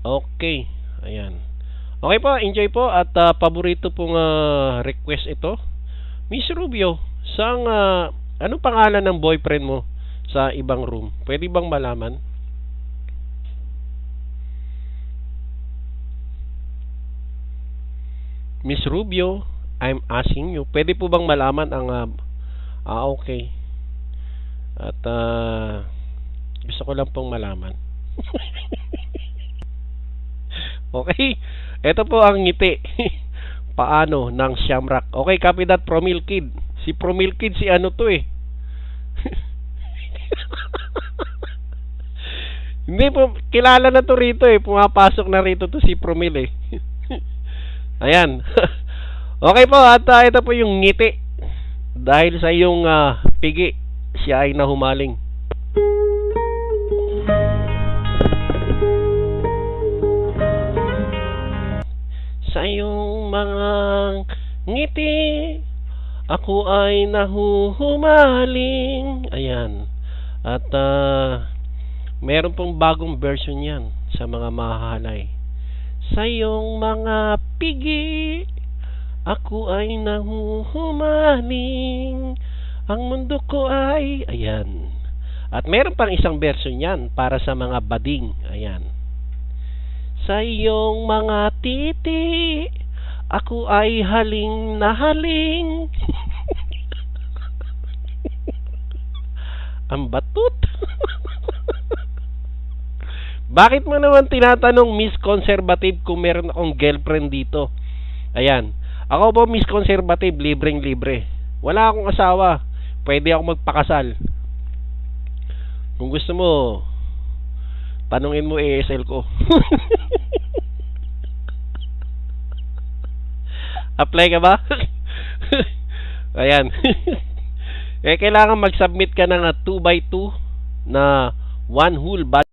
Okay. Ayan. Okay po, enjoy po at ah, paborito pong ah, request ito. Miss Rubio, sang ah, anong pangalan ng boyfriend mo sa ibang room? Pwede bang malaman? Miss Rubio, I'm asking you. Pwede po bang malaman ang ah, ah okay. At ah, gusto ko lang pong malaman. okay. Ito po ang ngiti. Paano ng Shamrock. Okay, copy that Promil Kid. Si Promil Kid si ano to eh. Hindi po, kilala na to rito eh. Pumapasok na rito to si Promil eh. Ayan. okay po, at ah, ito po yung ngiti. Dahil sa iyong ah, pigi, siya ay nahumaling. Sa iyong mga ngiti, ako ay nahuhumaling. Ayan. At ah, meron pong bagong version yan sa mga mahahalay. Sa iyong mga pigi, ako ay nahuhumaling. Ang mundo ko ay, ayan. At meron pang isang version yan para sa mga bading. Ayan. Sa iyong mga titi, ako ay haling na haling. Ang batut. Bakit mo naman tinatanong Miss Conservative kung meron akong girlfriend dito? Ayan. Ako po Miss Conservative, libreng libre. Wala akong asawa. Pwede ako magpakasal. Kung gusto mo, tanungin mo ASL ko. Apply ka ba? Ayan. eh, kailangan mag-submit ka ng 2x2 na one whole body